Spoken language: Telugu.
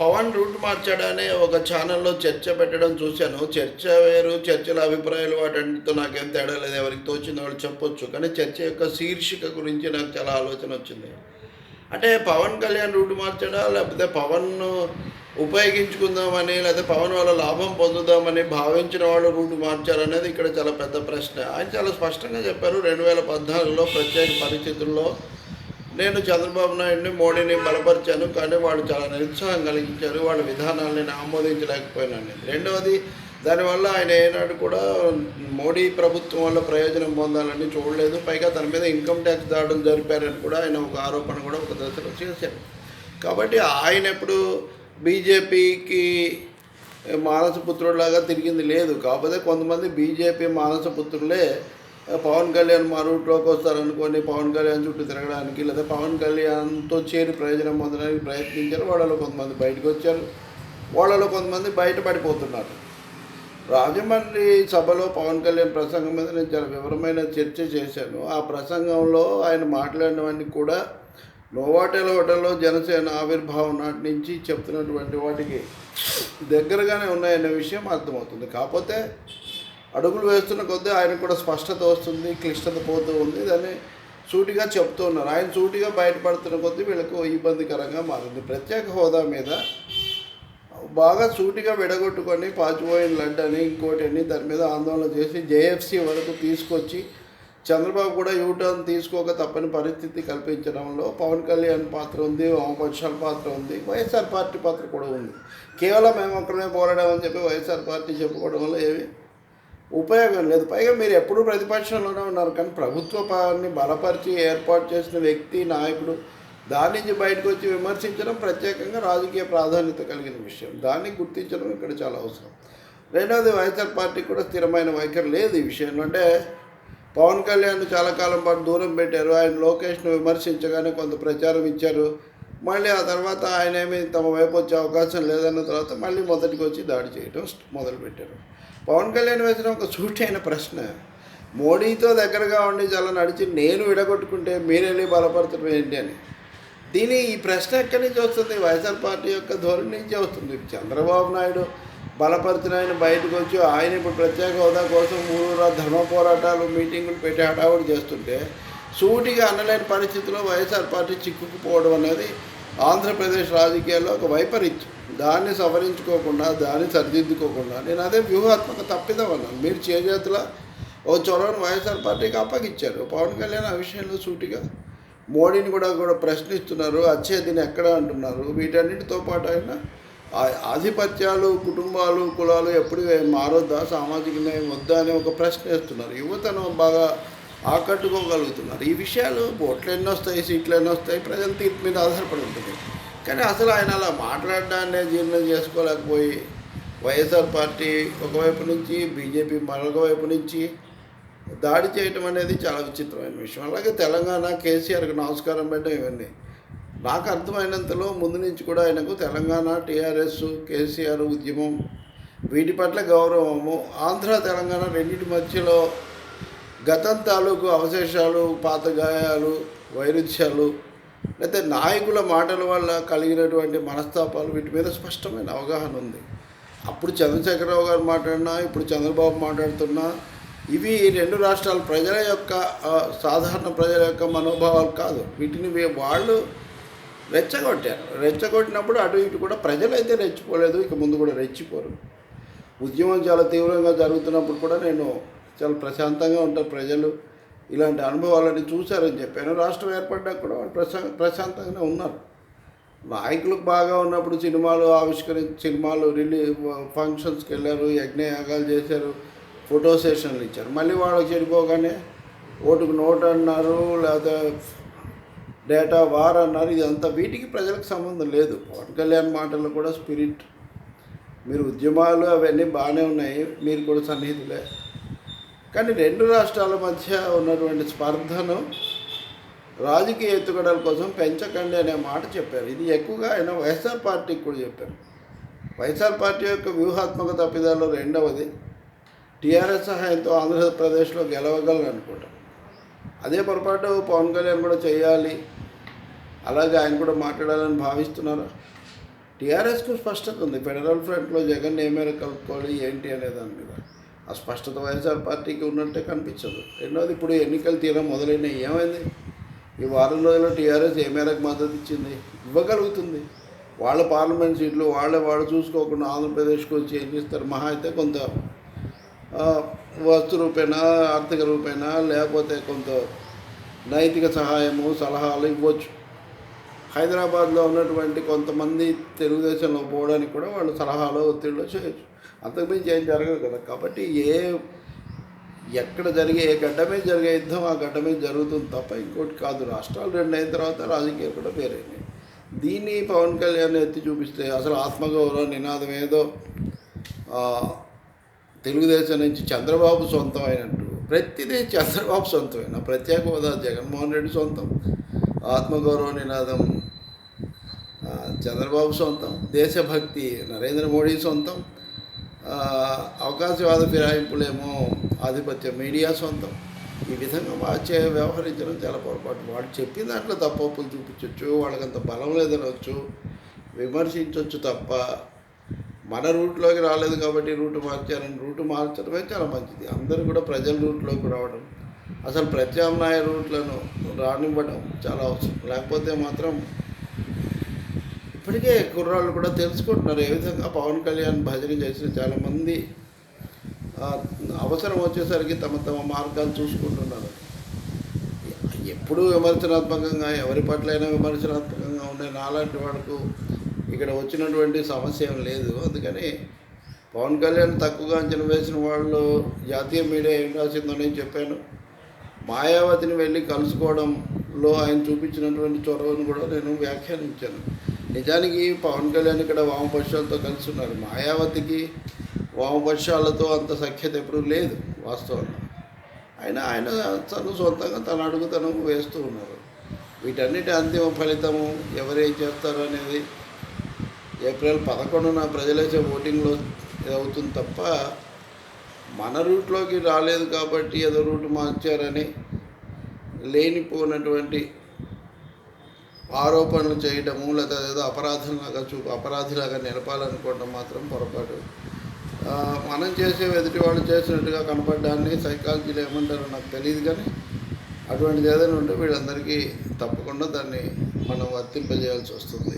పవన్ రూట్ మార్చాడని ఒక ఛానల్లో చర్చ పెట్టడం చూశాను. చర్చ వేరు చర్చల అభిప్రాయాలు వాటితో నాకేం తేడా లేదు. ఎవరికి తోచిందో వాళ్ళు చెప్పొచ్చు. కానీ చర్చ యొక్క శీర్షిక గురించి నాకు చాలా ఆలోచన వచ్చింది. అంటే పవన్ కళ్యాణ్ రూట్ మార్చడా? లేకపోతే పవన్ను ఉపయోగించుకుందామని లేకపోతే పవన్ వల్ల లాభం పొందుదామని భావించిన వాళ్ళు రూట్ మార్చారనేది ఇక్కడ చాలా పెద్ద ప్రశ్న. ఆయన చాలా స్పష్టంగా చెప్పారు. రెండు వేల పద్నాలుగులో ప్రత్యేక పరిస్థితుల్లో నేను చంద్రబాబు నాయుడిని మోడీని బలపరిచాను కానీ వాళ్ళు చాలా నిరుత్సాహం కలిగించారు. వాళ్ళ విధానాలను నేను ఆమోదించలేకపోయినాను రెండవది దానివల్ల ఆయన ఏనాడు కూడా మోడీ ప్రభుత్వం వల్ల ప్రయోజనం పొందాలని చూడలేదు. పైగా తన మీద ఇన్కమ్ ట్యాక్స్ దాడులు జరిపారని కూడా ఆయన ఒక ఆరోపణ కూడా ఒక దశలో చేశారు. కాబట్టి ఆయన ఎప్పుడు బీజేపీకి మానసపుత్రుడిలాగా తిరిగింది లేదు. కాకపోతే కొంతమంది బీజేపీ మానసపుత్రులే పవన్ కళ్యాణ్ మా రూట్లోకి పవన్ కళ్యాణ్ చుట్టూ తిరగడానికి లేదా పవన్ కళ్యాణ్తో చేరి ప్రయోజనం పొందడానికి ప్రయత్నించారు. వాళ్ళలో కొంతమంది బయటకు వచ్చారు. వాళ్ళలో కొంతమంది బయటపడిపోతున్నారు. రాజమండ్రి సభలో పవన్ కళ్యాణ్ ప్రసంగం మీద నేను చాలా వివరమైన చర్చ చేశాను. ఆ ప్రసంగంలో ఆయన మాట్లాడినవన్నీ కూడా నోవాటెల్ హోటల్లో జనసేన ఆవిర్భావం నాటి నుంచి చెప్తున్నటువంటి వాటికి దగ్గరగానే ఉన్నాయనే విషయం అర్థమవుతుంది. కాకపోతే అడుగులు వేస్తున్న కొద్దీ ఆయన కూడా స్పష్టత వస్తుంది క్లిష్టత పోతూ ఉంది దాన్ని సూటిగా చెప్తూ ఉన్నారు. ఆయన సూటిగా బయటపడుతున్న కొద్దీ వీళ్ళకు ఇబ్బందికరంగా మారింది. ప్రత్యేక హోదా మీద బాగా సూటిగా విడగొట్టుకొని పాచిపోయిన లడ్డు అని ఇంకోటి అని దాని మీద ఆందోళన చేసి జేఎఫ్సి వరకు తీసుకొచ్చి చంద్రబాబు కూడా యూటర్న్ తీసుకోక తప్పని పరిస్థితి కల్పించడంలో పవన్ కళ్యాణ్ పాత్ర ఉంది వామపక్షాల పాత్ర ఉంది వైఎస్ఆర్ పార్టీ పాత్ర కూడా ఉంది. కేవలం మేము ఒక్కడమే పోరాడామని చెప్పి వైఎస్ఆర్ పార్టీ చెప్పుకోవడం వల్ల ఏమి ఉపయోగం లేదు. పైగా మీరు ఎప్పుడూ ప్రతిపక్షంలోనే ఉన్నారు. కానీ ప్రభుత్వాన్ని బలపరిచి ఏర్పాటు చేసిన వ్యక్తి నాయకుడు దాని నుంచి బయటకు వచ్చి విమర్శించడం ప్రత్యేకంగా రాజకీయ ప్రాధాన్యత కలిగిన విషయం. దాన్ని గుర్తించడం ఇక్కడ చాలా అవసరం. రెండవది వైఎస్ఆర్ పార్టీ కూడా స్థిరమైన వైఖరి లేదు ఈ విషయంలో. అంటే పవన్ కళ్యాణ్ చాలా కాలం పాటు దూరం పెట్టారు. ఆయన లోకేష్ను విమర్శించగానే కొంత ప్రచారం ఇచ్చారు. మళ్ళీ ఆ తర్వాత ఆయన ఏమి తమ వైపు వచ్చే అవకాశం లేదన్న తర్వాత మళ్ళీ మొదటికి వచ్చి దాడి చేయడం మొదలుపెట్టారు. పవన్ కళ్యాణ్ వేసిన ఒక సూటైన ప్రశ్న. మోడీతో దగ్గరగా ఉండి చాలా నడిచి నేను విడగొట్టుకుంటే మీరెళ్ళి వెళ్ళి ఏంటి అని. దీని ఈ ప్రశ్న ఎక్కడి నుంచి వస్తుంది? వైఎస్ఆర్ పార్టీ యొక్క ధోరణి నుంచే వస్తుంది. చంద్రబాబు నాయుడు బలపరిచిన ఆయన బయటకు వచ్చి ఆయన ఇప్పుడు ప్రత్యేక హోదా కోసం ఊరూరా ధర్మ పోరాటాలు మీటింగులు పెట్టి హడావుడి చేస్తుంటే సూటిగా అనలేని పరిస్థితిలో వైఎస్ఆర్ పార్టీ చిక్కుకుపోవడం అనేది ఆంధ్రప్రదేశ్ రాజకీయాల్లో ఒక వైపరీత్యం. దాన్ని సవరించుకోకుండా దాన్ని సరిదిద్దుకోకుండా. నేను అదే వ్యూహాత్మక తప్పిదం అన్నాను. మీరు చేజేతుల ఓ చొరవను వైఎస్ఆర్ పార్టీకి అప్పగిచ్చారు. పవన్ కళ్యాణ్ ఆ విషయంలో సూటిగా మోడీని కూడా కూడా ప్రశ్నిస్తున్నారు. అచ్చేదిని ఎక్కడ అంటున్నారు? వీటన్నిటితో పాటు ఆయన ఆధిపత్యాలు కుటుంబాలు కులాలు ఎప్పుడు మారొద్దా? సామాజిక న్యాయం వద్దా? అని ఒక ప్రశ్న వేస్తున్నారు. యువతను బాగా ఆకట్టుకోగలుగుతున్నారు. ఈ విషయాలు ఓట్లు ఎన్ని వస్తాయి సీట్లు ఎన్ని వస్తాయి ప్రజల తీర్పు మీద ఆధారపడి ఉంటుంది. కానీ అసలు ఆయన అలా మాట్లాడడాన్నే జీర్ణం చేసుకోలేకపోయి వైఎస్ఆర్ పార్టీ ఒకవైపు నుంచి బీజేపీ మరొక వైపు నుంచి దాడి చేయటం అనేది చాలా విచిత్రమైన విషయం. అలాగే తెలంగాణ కేసీఆర్కి నమస్కారం పెట్టడం ఇవన్నీ. నాకు అర్థమైనంతలో ముందు నుంచి కూడా ఆయనకు తెలంగాణ టీఆర్ఎస్ కేసీఆర్ ఉద్యమం వీటి పట్ల గౌరవము ఆంధ్ర తెలంగాణ రెండింటి మధ్యలో గతం తాలూకు అవశేషాలు పాత గాయాలు వైరుధ్యాలు లేకపోతే నాయకుల మాటల వల్ల కలిగినటువంటి మనస్తాపాలు వీటి మీద స్పష్టమైన అవగాహన ఉంది. అప్పుడు చంద్రశేఖరరావు గారు మాట్లాడినా ఇప్పుడు చంద్రబాబు మాట్లాడుతున్నా ఇవి రెండు రాష్ట్రాల ప్రజల యొక్క సాధారణ ప్రజల యొక్క మనోభావాలు కాదు. వీటిని వాళ్ళు రెచ్చగొట్టారు. రెచ్చగొట్టినప్పుడు అటు ఇటు కూడా ప్రజలైతే రెచ్చిపోలేదు ఇక ముందు కూడా రెచ్చిపోరు. ఉద్యమం చాలా తీవ్రంగా జరుగుతున్నప్పుడు కూడా నేను చాలా ప్రశాంతంగా ఉంటారు ప్రజలు. ఇలాంటి అనుభవాలని చూశారని చెప్పాను. రాష్ట్రం ఏర్పడ్డా కూడా వాళ్ళు ప్రశా ప్రశాంతంగానే ఉన్నారు. నాయకులకు బాగా ఉన్నప్పుడు సినిమాలు ఆవిష్కరించి సినిమాలు రిలీ ఫంక్షన్స్కి వెళ్ళారు యజ్ఞయాగాలు చేశారు ఫోటో సెషన్లు ఇచ్చారు. మళ్ళీ వాళ్ళకి చెడిపోగానే ఓటుకు నోట్ అన్నారు లేకపోతే డేటా వార్ అన్నారు. ఇదంతా వీటికి ప్రజలకు సంబంధం లేదు. పవన్ కళ్యాణ్ మాటల్లో కూడా స్పిరిట్. మీరు ఉద్యమాలు అవన్నీ బాగానే ఉన్నాయి. మీరు కూడా సన్నిహితులే. కానీ రెండు రాష్ట్రాల మధ్య ఉన్నటువంటి స్పర్ధను రాజకీయ ఎత్తుగడల కోసం పెంచకండి అనే మాట చెప్పారు. ఇది ఎక్కువగా ఆయన వైఎస్ఆర్ పార్టీకి కూడా చెప్పారు. వైఎస్ఆర్ పార్టీ యొక్క వ్యూహాత్మక తప్పిదాల్లో రెండవది టీఆర్ఎస్ సహాయంతో ఆంధ్రప్రదేశ్లో గెలవగలను అనుకుంటాం. అదే పొరపాటు పవన్ కళ్యాణ్ కూడా చేయాలి. అలాగే ఆయన కూడా మాట్లాడాలని భావిస్తున్నారు? టీఆర్ఎస్కు స్పష్టత ఉంది. ఫెడరల్ ఫ్రంట్లో జగన్ ఏ మేరకు కలుపుకోవాలి ఏంటి అనే దాని మీద. స్పష్టత వైఎస్ఆర్ పార్టీకి ఉన్నట్టే కనిపించదు. రెండోది ఇప్పుడు ఎన్నికలు తీరం మొదలైనవి ఏమైంది? ఈ వారం రోజుల్లో టీఆర్ఎస్ ఏ మేరకు మద్దతు ఇచ్చింది? ఇవ్వగలుగుతుంది. వాళ్ళ పార్లమెంట్ సీట్లు వాళ్ళే వాళ్ళు చూసుకోకుండా ఆంధ్రప్రదేశ్కి వచ్చి ఏం చేస్తారు? మహా అయితే కొంత వస్తు రూపేణ ఆర్థిక రూపేణ లేకపోతే కొంత నైతిక సహాయము సలహాలు ఇవ్వచ్చు. హైదరాబాద్లో ఉన్నటువంటి కొంతమంది తెలుగుదేశంలో పోవడానికి కూడా వాళ్ళు సలహాలు ఒత్తిడిలో చేయొచ్చు. అంతకుమించి ఏం జరగదు కదా. కాబట్టి ఏ ఎక్కడ జరిగే ఏ గడ్డ మీద జరిగే యుద్ధం ఆ గడ్డ మీద జరుగుతుంది తప్ప ఇంకోటి కాదు. రాష్ట్రాలు రెండు అయిన తర్వాత రాజకీయాలు కూడా వేరైనాయి దీన్ని పవన్ కళ్యాణ్ ఎత్తి చూపిస్తే అసలు ఆత్మగౌరవ నినాదం ఏదో తెలుగుదేశం నుంచి చంద్రబాబు సొంతం అయినట్టు. ప్రతిదీ చంద్రబాబు సొంతమైన? ప్రత్యేక హోదా జగన్మోహన్ రెడ్డి సొంతం. ఆత్మగౌరవ నినాదం చంద్రబాబు సొంతం. దేశభక్తి నరేంద్ర మోడీ సొంతం. అవకాశవాద ఫిరాయింపులేమో ఆధిపత్య మీడియా సొంతం. ఈ విధంగా మార్చే వ్యవహరించడం చాలా పొరపాటు. వాడు చెప్పిన దాంట్లో తప్పప్పులు చూపించవచ్చు అంత బలం లేదనవచ్చు విమర్శించవచ్చు తప్ప మన రూట్లోకి రాలేదు కాబట్టి రూట్ మార్చారని రూట్ మార్చడమే చాలా మంచిది. అందరూ కూడా ప్రజల రూట్లోకి రావడం అసలు ప్రత్యామ్నాయ రూట్లను రానివ్వడం చాలా అవసరం. లేకపోతే మాత్రం ఇప్పటికే కుర్రాళ్ళు కూడా తెలుసుకుంటున్నారు. ఏ విధంగా పవన్ కళ్యాణ్ భజన చేసిన చాలామంది అవసరం వచ్చేసరికి తమ తమ మార్గాలు చూసుకుంటున్నారు. ఎప్పుడూ విమర్శనాత్మకంగా ఎవరి పట్లైనా విమర్శనాత్మకంగా ఉండే నాలాంటి వాడుకు ఇక్కడ వచ్చినటువంటి సమస్య ఏం లేదు. అందుకని పవన్ కళ్యాణ్ తక్కువగా అంచనా వేసిన వాళ్ళు జాతీయ మీడియా ఏం రాసిందో నేను చెప్పాను. మాయావతిని వెళ్ళి కలుసుకోవడంలో ఆయన చూపించినటువంటి చొరవను కూడా నేను వ్యాఖ్యానించాను. నిజానికి పవన్ కళ్యాణ్ ఇక్కడ వామపక్షాలతో కలిసి ఉన్నారు. మాయావతికి వామపక్షాలతో అంత సఖ్యత ఎప్పుడూ లేదు వాస్తవంగా. అయినా ఆయన తను సొంతంగా తన అడుగు తను వేస్తూ ఉన్నారు. వీటన్నిటి అంతిమ ఫలితము ఎవరేం చేస్తారు అనేది ఏప్రిల్ పదకొండున ప్రజలేసే ఓటింగ్లో అవుతుంది తప్ప మన రూట్లోకి రాలేదు కాబట్టి ఏదో రూట్ మార్చారని లేనిపోనటువంటి ఆరోపణలు చేయటము లేదా ఏదో అపరాధంలాగా చూ అపరాధిలాగా నిలపాలనుకోవడం మాత్రం పొరపాటు. మనం చేసే ఎదుటి వాళ్ళు చేసినట్టుగా కనపడడాన్ని సైకాలజీలో ఏమంటారో నాకు తెలియదు కానీ అటువంటిది ఏదైనా ఉంటే వీళ్ళందరికీ తప్పకుండా దాన్ని మనం వర్తింపజేయాల్సి వస్తుంది.